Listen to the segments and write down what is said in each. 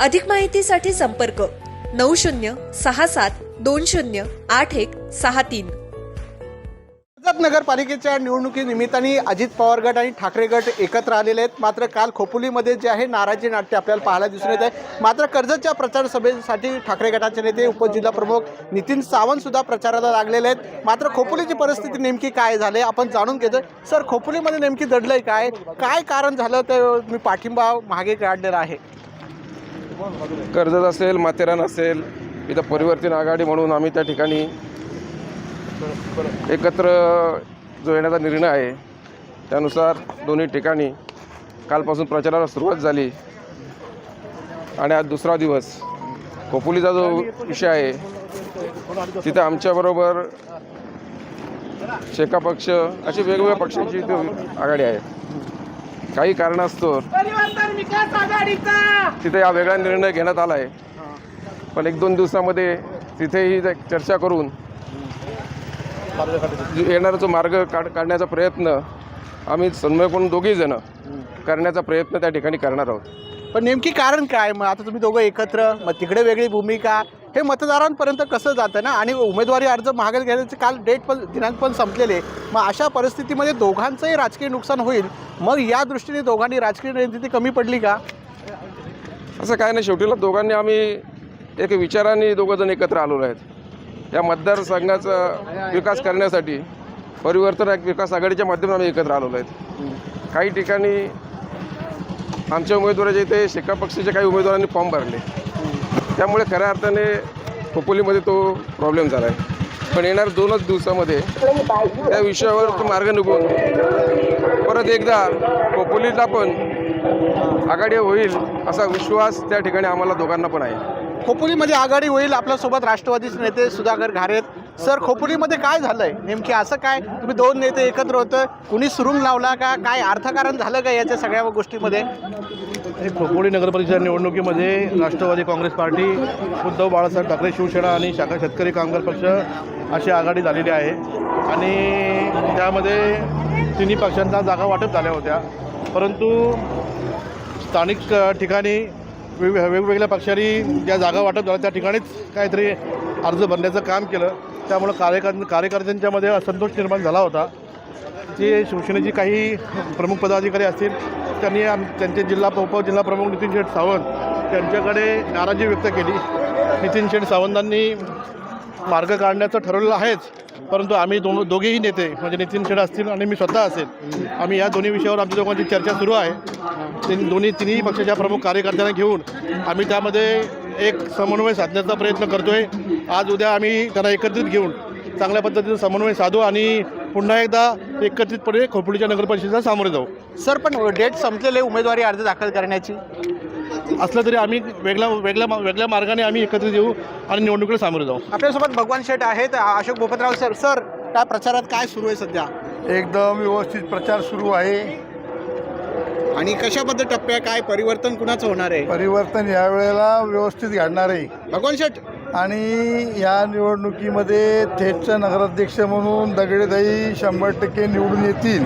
अधिक माहितीसाठी संपर्क नऊ शून्य सहा सात दोन शून्य आठ एक सहा तीन. कर्जत नगरपालिकेच्या निमित्ताने अजित पवार गट आणि ठाकरे गट एकत्र आलेले आहेत. मात्र काल खोपोलीमध्ये जे आहे नाराजी नाट्य आपल्याला पाहायला दिसून येत आहे. मात्र कर्जतच्या प्रचार सभेसाठी ठाकरे गटाचे नेते उपजिल्हा प्रमुख नितीन सावंत सुद्धा प्रचाराला लागलेले आहेत. मात्र खोपोलीची परिस्थिती नेमकी काय झाली आपण जाणून घेतोय. सर खोपोलीमध्ये नेमकी दडलंय काय? काय कारण झालं? ते मी पाठिंबा मागे काढलेला आहे. कर्जत असेल माथेरान असेल इथं परिवर्तन आघाडी म्हणून आम्ही त्या ठिकाणी एकत्र जो येण्याचा निर्णय आहे. त्यानुसार दोन्ही ठिकाणी कालपासून प्रचाराला सुरुवात झाली. आणि आज दुसरा दिवस. खोपोलीचा जो विषय आहे तिथं आमच्याबरोबर शेका पक्ष अशी वेगवेगळ्या पक्षांची आघाडी आहे. काही कारणास्तव तिथे हा वेगळा निर्णय घेण्यात आला आहे पण एक दोन दिवसामध्ये तिथेही चर्चा करून येणारा जो मार्ग काढ काढण्याचा प्रयत्न आम्ही समन्वय करून दोघेही जण करण्याचा प्रयत्न त्या ठिकाणी करणार आहोत. पण नेमकी कारण काय? मग आता तुम्ही दोघं एकत्र मग तिकडे वेगळी भूमिका. हे मतदारांपर्यंत कसं जातं ना? आणि उमेदवारी अर्ज महागाई घ्यायचे काल डेट पण दिनांक पण संपलेले. मग अशा परिस्थितीमध्ये दोघांचंही राजकीय नुकसान होईल. मग या दृष्टीने दोघांनी राजकीय रणनीती कमी पडली का? असं काय नाही. शेवटीला दोघांनी आम्ही एक विचाराने दोघं जण एकत्र आलेलो आहेत. या मतदारसंघाचा विकास करण्यासाठी परिवर्तन एक विकास आघाडीच्या माध्यमातून आम्ही एकत्र आलेलो आहेत. काही ठिकाणी आमच्या उमेदवाराच्या इथे शेका पक्षाच्या काही उमेदवारांनी फॉर्म भरले. त्यामुळे खऱ्या अर्थाने खोपोलीमध्ये तो प्रॉब्लेम झाला आहे पण येणार दोनच दिवसामध्ये त्या विषयावर तो मार्ग निघून परत एकदा खोपोलीला पण आघाडी होईल असा विश्वास त्या ठिकाणी आम्हाला दोघांना पण आहे. खोपोलीमध्ये आघाडी होईल आपल्यासोबत राष्ट्रवादीचे नेते सुधाकर घारेत सर खोपोलीमध्ये काय झालंय? नेमकी असं काय? तुम्ही दोन नेते एकत्र होतं. कुणी सुरुंग लावला का? काय अर्थकारण झालं का याच्या सगळ्या गोष्टीमध्ये? खोपोली नगरपरिषद निवडणुकीमध्ये राष्ट्रवादी काँग्रेस पार्टी उद्धव बाळासाहेब ठाकरे शिवसेना आणि शाखा शेतकरी कामगार पक्ष अशी आघाडी झालेली आहे. आणि त्यामध्ये तिन्ही पक्षांचा जागा वाटप झाल्या होत्या. परंतु स्थानिक ठिकाणी वेग वेगवेगळ्या पक्षांनी ज्या जागा वाटप झाल्या त्या ठिकाणीच काहीतरी अर्ज भरण्याचं काम केलं. त्यामुळं कार्यकर् कार्यकर्त्यांच्यामध्ये असंतोष निर्माण झाला होता. जे शिवसेनेचे काही प्रमुख पदाधिकारी असतील त्यांनी आम त्यांचे जिल्हा उपजिल्हा प्रमुख नितीन शेठ सावंत यांच्याकडे नाराजी व्यक्त केली. नितीन शेठ सावंतांनी मार्ग काढण्याचं ठरवलेलं आहेच. परंतु आम्ही दोन दोघेही नेते म्हणजे नितीन खेडा असतील आणि मी स्वतः असेल आम्ही या दोन्ही विषयावर आमच्या दोघांची चर्चा सुरू आहे. ते दोन्ही तिन्ही पक्षाच्या प्रमुख कार्यकर्त्यांना घेऊन आम्ही त्यामध्ये एक समन्वय साधण्याचा प्रयत्न करतो आहे आज उद्या आम्ही त्यांना एकत्रित घेऊन चांगल्या पद्धतीनं समन्वय साधू आणि पुन्हा एकदा एकत्रितपणे खोपडीच्या नगरपरिषदेला सामोरे जाऊ. सर पण डेट संपलेले उमेदवारी अर्ज दाखल करण्याची. असलं तरी आम्ही वेगळ्या वेगळ्या वेगळ्या मार्गाने आम्ही एकत्रित येऊ आणि निवडणुकीला सामोरे जाऊ. आपल्यासोबत भगवान शेठ आहेत अशोक भोपतराव सर. सर काय प्रचारात काय सुरू आहे सध्या? एकदम व्यवस्थित प्रचार सुरू आहे. आणि कशाबद्दल टप्प्या काय परिवर्तन कुणाचं होणार आहे? परिवर्तन यावेळेला व्यवस्थित घडणार आहे. भगवान शेठ. आणि या निवडणुकीमध्ये थेटचं नगराध्यक्ष म्हणून दगडेदाई शंभर टक्के निवडून येतील.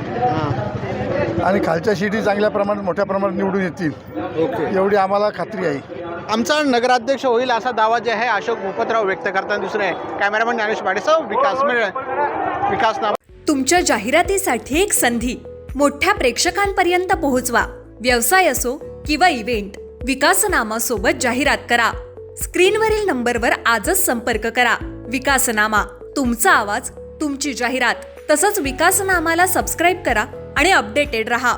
आणि खालच्या सीटी चांगल्या प्रमाणात मोठ्या प्रमाणात निवडून येतील. ओके. एवढी आम्हाला खात्री आहे. आमचा नगराध्यक्ष होईल असा दावा जे आहे अशोक भूपतराव व्यक्त करताना दिसून आहे. कॅमेरामॅन ज्ञानेश पाडेसह विकास मिळ विकास नाव तुमच्या जाहिरातीसाठी एक संधी. मोठ्या प्रेक्षकांपर्यंत पोहोचवा. व्यवसाय असो किंवा इव्हेंट विकासनामा सोबत जाहिरात करा. स्क्रीनवरील नंबरवर आजच संपर्क करा. विकासनामा तुमचा आवाज तुमची जाहिरात. तसंच विकासनामाला सबस्क्राईब करा. आणि अपडेटेड रहा.